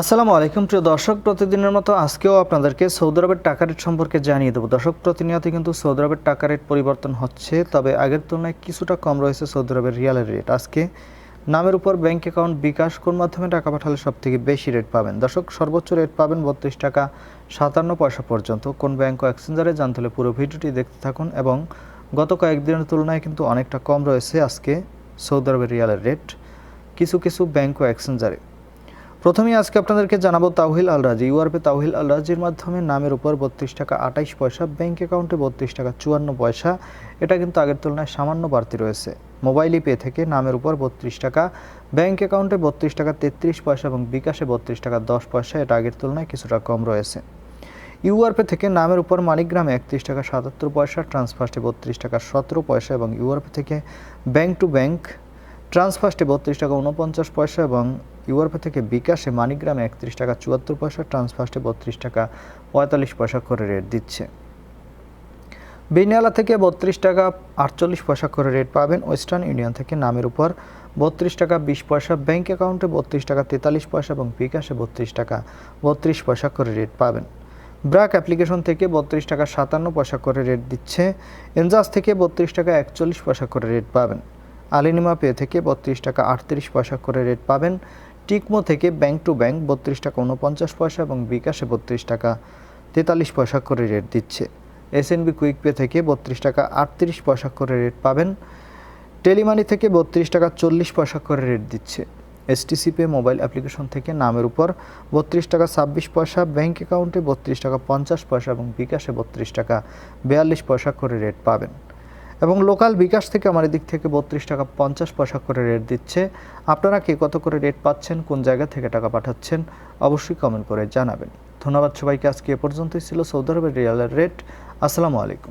আসসালামু আলাইকুম, প্রিয় দর্শক, প্রতিদিনের মতো আজকেও আপনাদেরকে সৌদি আরবের টাকা রেট সম্পর্কে জানিয়ে দেবো। দর্শক, প্রতিনিয়ত কিন্তু সৌদি আরবের টাকা রেট পরিবর্তন হচ্ছে, তবে আগের তুলনায় কিছুটা কম রয়েছে সৌদি আরবের রিয়ালের রেট। আজকে নামের উপর ব্যাংক অ্যাকাউন্ট বিকাশ কোন মাধ্যমে টাকা পাঠালে সব থেকে বেশি রেট পাবেন? দর্শক, সর্বোচ্চ রেট পাবেন বত্রিশ টাকা সাতান্ন পয়সা পর্যন্ত। কোন ব্যাংক ও এক্সচেঞ্জারে জানতে হলে পুরো ভিডিওটি দেখতে থাকুন এবং গত কয়েকদিনের তুলনায় কিন্তু অনেকটা কম রয়েছে আজকে সৌদি আরবের রিয়ালের রেট। কিছু কিছু ব্যাংক ও এক্সচেঞ্জারে প্রথমেই আজকে আপনাদেরকে জানাব তাওহিল আল রাজি ইউআরপে তাওহিল আল রাজির মাধ্যমে নামের উপর বত্রিশ টাকা আঠাইশ পয়সা ব্যাংক অ্যাকাউন্টে বত্রিশ টাকা চুয়ান্ন পয়সা। এটা কিন্তু আগের তুলনায় সামান্য বাড়তি রয়েছে। মোবাইল পে থেকে নামের উপর বত্রিশ টাকা ব্যাংক অ্যাকাউন্টে বত্রিশ টাকা তেত্রিশ পয়সা এবং বিকাশে বত্রিশ টাকা দশ পয়সা, এটা আগের তুলনায় কিছুটা কম রয়েছে। ইউআরপে থেকে নামের উপর মানিকগ্রামে একত্রিশ টাকা সাতাত্তর পয়সা ট্রান্সফার্স্টে বত্রিশ টাকা সতেরো পয়সা এবং ইউআরপে থেকে ব্যাংক টু ব্যাংক ট্রান্সফার্স্টে বত্রিশ টাকা উনপঞ্চাশ পয়সা এবং ইউআরপে থেকে বিকাশে মানিগ্রামে একত্রিশ টাকা, চুয়াত্তর পয়সা ট্রান্সফার্স্টে বত্রিশ টাকা, পঁয়তাল্লিশ পয়সা করে রেট দিচ্ছে। বিনিয়ালা থেকে বত্রিশ টাকা, আটচল্লিশ পয়সা করে রেট পাবেন ওয়েস্টার্ন ইউনিয়ন থেকে নামের উপর। বত্রিশ টাকা, বিশ পয়সা ব্যাঙ্ক অ্যাকাউন্টে বত্রিশ টাকা, তেতাল্লিশ পয়সা এবং বিকাশে বত্রিশ টাকা, বত্রিশ পয়সা করে রেট পাবেন। ব্র্যাক অ্যাপ্লিকেশন থেকে বত্রিশ টাকা, সাতান্ন পয়সা করে রেট দিচ্ছে। এনজাস থেকে বত্রিশ টাকা, একচল্লিশ পয়সা করে রেট পাবেন। আলিনিমা পে থেকে বত্রিশ টাকা, আটত্রিশ পয়সা করে রেট পাবেন। টিকমো থেকে ব্যাংক টু ব্যাংক বত্রিশ টাকা উনপঞ্চাশ পয়সা এবং বিকাশে বত্রিশ টাকা তেতাল্লিশ পয়সা করে রেট দিচ্ছে। এসএনবি কুইক পে থেকে বত্রিশ টাকা আটত্রিশ পয়সা করে রেট পাবেন। টেলিমানি থেকে বত্রিশ টাকা চল্লিশ পয়সা করে রেট দিচ্ছে। এসটিসি পে মোবাইল অ্যাপ্লিকেশন থেকে নামের উপর বত্রিশ টাকা ছাব্বিশ পয়সা, ব্যাংক অ্যাকাউন্টে বত্রিশ টাকা পঞ্চাশ পয়সা এবং বিকাশে বত্রিশ টাকা বিয়াল্লিশ পয়সা করে রেট পাবেন। এবং লোকাল বিকাশ থেকে আমার দিক থেকে বত্রিশ টাকা পঞ্চাশ পয়সা করে রেট দিচ্ছে। আপনারা কে কত করে রেট পাচ্ছেন, কোন জায়গা থেকে টাকা পাঠাচ্ছেন, অবশ্যই কমেন্ট করে জানাবেন। ধন্যবাদ সবাইকে, আজকে এ পর্যন্তই ছিল সৌদি আরবের রিয়ালের রেট আসসালামু আলাইকুম।